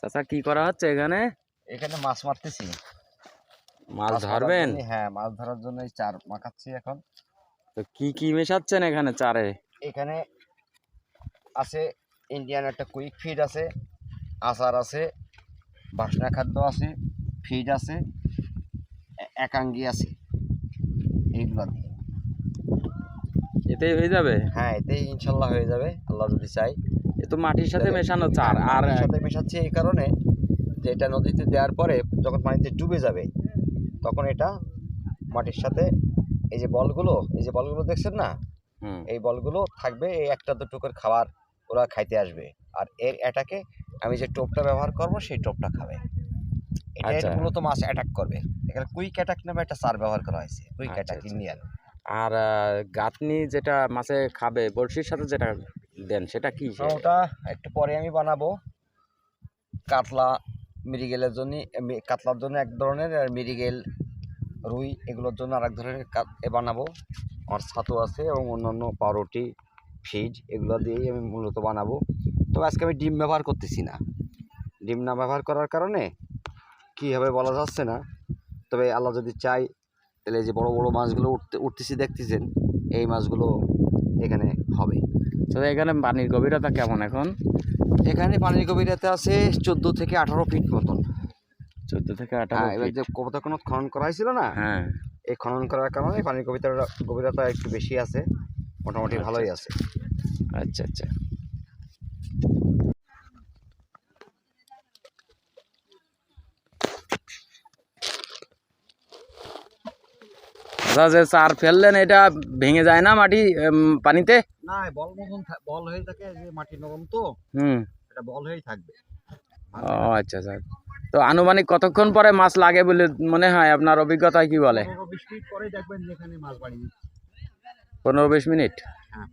চাচা কি করা হচ্ছে এখানে? এখানে মাছ মারতেছি। মাছ ধরবেন? হ্যাঁ মাছ ধরার জন্য চার মাখাচ্ছি এখন। তো কি কি মেশাচ্ছেন এখানে চারে? এখানে আছে ইন্ডিয়ান একটা কুইক ফিড আছে আচার আছে বাসনা খাদ্য আছে ফিড আছে একাঙ্গি আছে এইগুলো দিয়ে। এতেই হয়ে যাবে? হ্যাঁ এতেই ইনশাল্লাহ হয়ে যাবে আল্লাহ যদি চাই এ তো মাটির সাথে মেশানো চার হ্যাঁ, আর সাথে মেশাচ্ছি এই কারণে যে এটা নদীতে দেওয়ার পরে যখন পানিতে ডুবে যাবে তখন এটা মাটির সাথে এই যে বলগুলো এই যে বলগুলো দেখছেন না? এই বলগুলো থাকবে এই একটা দুটো খাবার ওরা খাইতে আসবে। আর এর অ্যাটাকে আমি যে টোপটা ব্যবহার করব সেই টোপটা খাবে। এটা আচ্ছা। মূলত মাছ অ্যাটাক করবে। এখানে কুইক অ্যাটাক নামে একটা সার ব্যবহার করা হয়েছে কুইক অ্যাটাক। ইন্ডিয়ান আর গাঁথনি যেটা মাছে খাবে বড়শির সাথে যেটা দেন, সেটা কি ওটা একটু পরে আমি বানাবো। কাতলা মিরিগেলের জন্য কাতলার জন্য এক ধরনের, আর মিরিগেল রুই এগুলোর জন্য আর এক ধরনের এ বানাবো। আমার ছাতু আছে এবং অন্যান্য পাউরুটি ফিড এগুলো দিয়েই আমি মূলত বানাবো। তবে আজকে আমি ডিম ব্যবহার করতেছি না। ডিম না ব্যবহার করার কারণে কী হবে বলা যাচ্ছে না। তবে আল্লাহ যদি চাই তাহলে যে বড় বড় মাছগুলো উঠতে, উঠতেছি, দেখতেছেন, এই মাছগুলো এখানে হবে। তো এখানে পানির গভীরতা কেমন এখন? এখানে পানির গভীরতা আছে চোদ্দ থেকে আঠারো ফিট মতন। চোদ্দ থেকে আঠারো হ্যাঁ এবার যে কবতা কোনো খনন করা হয়েছিল না হ্যাঁ। এই খনন করার কারণে পানির গভীরতা গভীরতা একটু বেশি আছে মোটামুটি আচ্ছা, ভালোই আছে। আচ্ছা আচ্ছা। যে চার ফেললেন এটা ভেঙে যায় না মাটি পানিতে? না বল মতন বল হয়ে থাকে যে মাটি নরম তো হুম। এটা বল হয়েই থাকবে। ও আচ্ছা আচ্ছা। তো আনুমানিক কতক্ষণ পরে মাছ লাগে বলে মনে হয়? আপনার অভিজ্ঞতায় কি বলে? পনেরো বিশ মিনিট পরে দেখবেন যেখানে মাছ বাড়ি পনেরো বিশ মিনিট? হ্যাঁ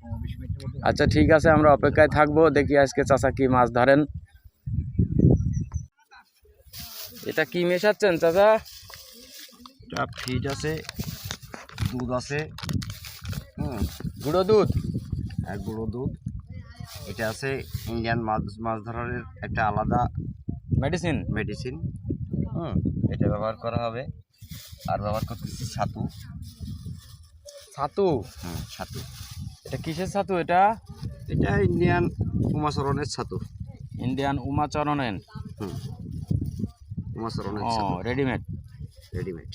আচ্ছা ঠিক আছে আমরা অপেক্ষায় থাকব। দেখি আজকে চাচা কি মাছ ধরেন। এটা কি মেশাচ্ছেন চাচা ফিড আছে দুধ আছে। হুম গুঁড়ো দুধ? গুঁড়ো দুধ। এটা আছে ইন্ডিয়ান মাছ মাছ ধরার একটা আলাদা মেডিসিন মেডিসিন হুম এটা ব্যবহার করা হবে। আর ব্যবহার করতেছি ছাতু। ছাতু? হুম ছাতু। এটা কিসের ছাতু এটা? এটা ইন্ডিয়ান উমাচরণের ছাতু। ইন্ডিয়ান উমাচরণের? হুম উমাচরণের ও রেডিমেড রেডিমেড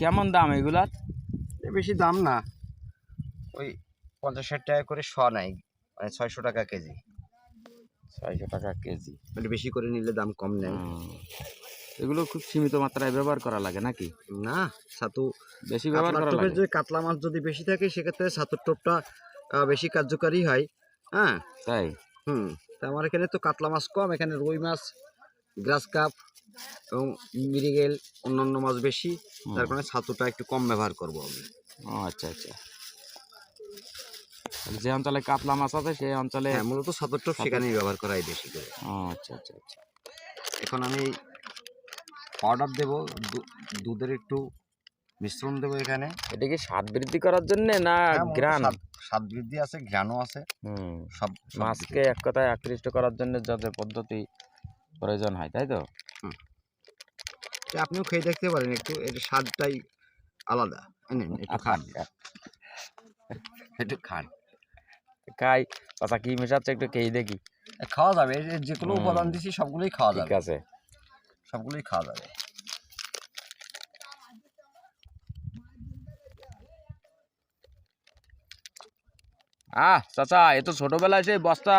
কেমন দাম এগুলার? বেশি দাম না। ওই পঞ্চাশ ষাট টাকা করে শ নাই মানে ছয়শো টাকা কেজি। ছয়শো টাকা কেজি। মানে বেশি করে নিলে দাম কম নেয় এগুলো খুব সীমিত মাত্রায় ব্যবহার করা লাগে নাকি? না ছাতু বেশি ব্যবহার করা লাগে? যে কাতলা মাছ যদি বেশি থাকে সেক্ষেত্রে ছাতুর টোপটা বেশি কার্যকারী হয়। হ্যাঁ? তাই? হুম তা আমার এখানে তো কাতলা মাছ কম এখানে রুই মাছ গ্রাস কাপ এবং মিরিগেল অন্যান্য মাছ বেশি। তার কারণে ছাতুটা একটু কম ব্যবহার করব আমি। ও আচ্ছা আচ্ছা। যে অঞ্চলে কাতলা মাছ আছে সেই অঞ্চলে হ্যাঁ মূলত টোপ সেখানেই ব্যবহার করা হয় বেশি করে। আচ্ছা আচ্ছা আচ্ছা। এখন আমি অর্ডার দেব দুধের একটু মিশ্রণ দেবো এখানে। এটা কি স্বাদ বৃদ্ধি করার জন্য না হ্যাঁ, গ্রান স্বাদ- স্বাদ বৃদ্ধি আছে ঘ্রাণও আছে। হুম সব মাছকে এক কথায় আকৃষ্ট করার জন্য যত পদ্ধতি প্রয়োজন হয় তাই তো। আপনিও খেয়ে দেখতে পারেন একটু এর স্বাদটাই আলাদা। একটু খান। একটু খান। খাই চাচা কি মেশাচ্ছে একটু খেয়ে দেখি। খাওয়া যাবে যে কোনো উপাদান দিছি সবগুলোই খাওয়া যাবে। ঠিক আছে। সবগুলোই খাওয়া যাবে। আহ চাচা এ তো ছোটবেলায় সেই বস্তা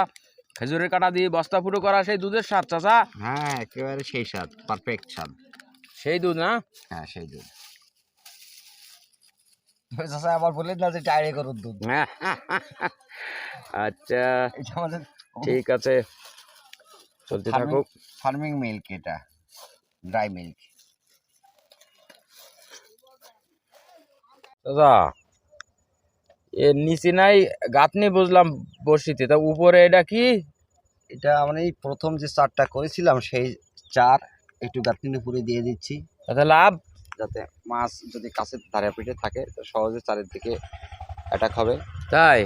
খেজুরের কাটা দিয়ে বস্তা ফুটো করা সেই দুধের স্বাদ চাচা। হ্যাঁ একেবারে সেই স্বাদ পারফেক্ট স্বাদ। সেই দুধ না? হ্যাঁ সেই দুধ। চাষা আবার বললেন না যে ডাইরে গরুর দুধ। আচ্ছা ঠিক আছে। চলতে থাকুক। ফার্মিং মিল্ক এটা ড্রাই মিল্ক দাদা এর নিচে নাই গাঁথনি বুঝলাম বসিতে তা উপরে এটা কি? এটা আমরা এই প্রথম যে চারটা করেছিলাম সেই চার একটু গাঁথনি পুরে দিয়ে দিচ্ছি। তাতে লাভ? যাতে মাছ যদি কাছের ধারে পিঠে থাকে তো সহজে চারের দিকে অ্যাটাক হবে। তাই?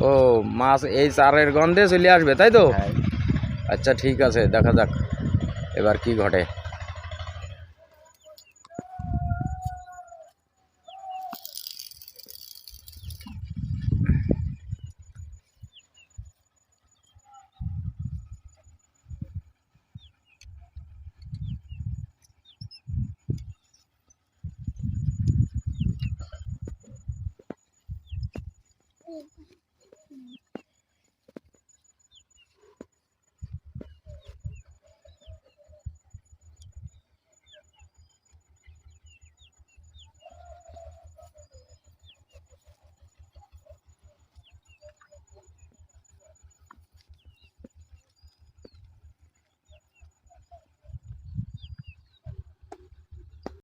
ও মাছ এই চারের গন্ধে চলে আসবে তাই তো আচ্ছা ঠিক আছে দেখা যাক এবার কি ঘটে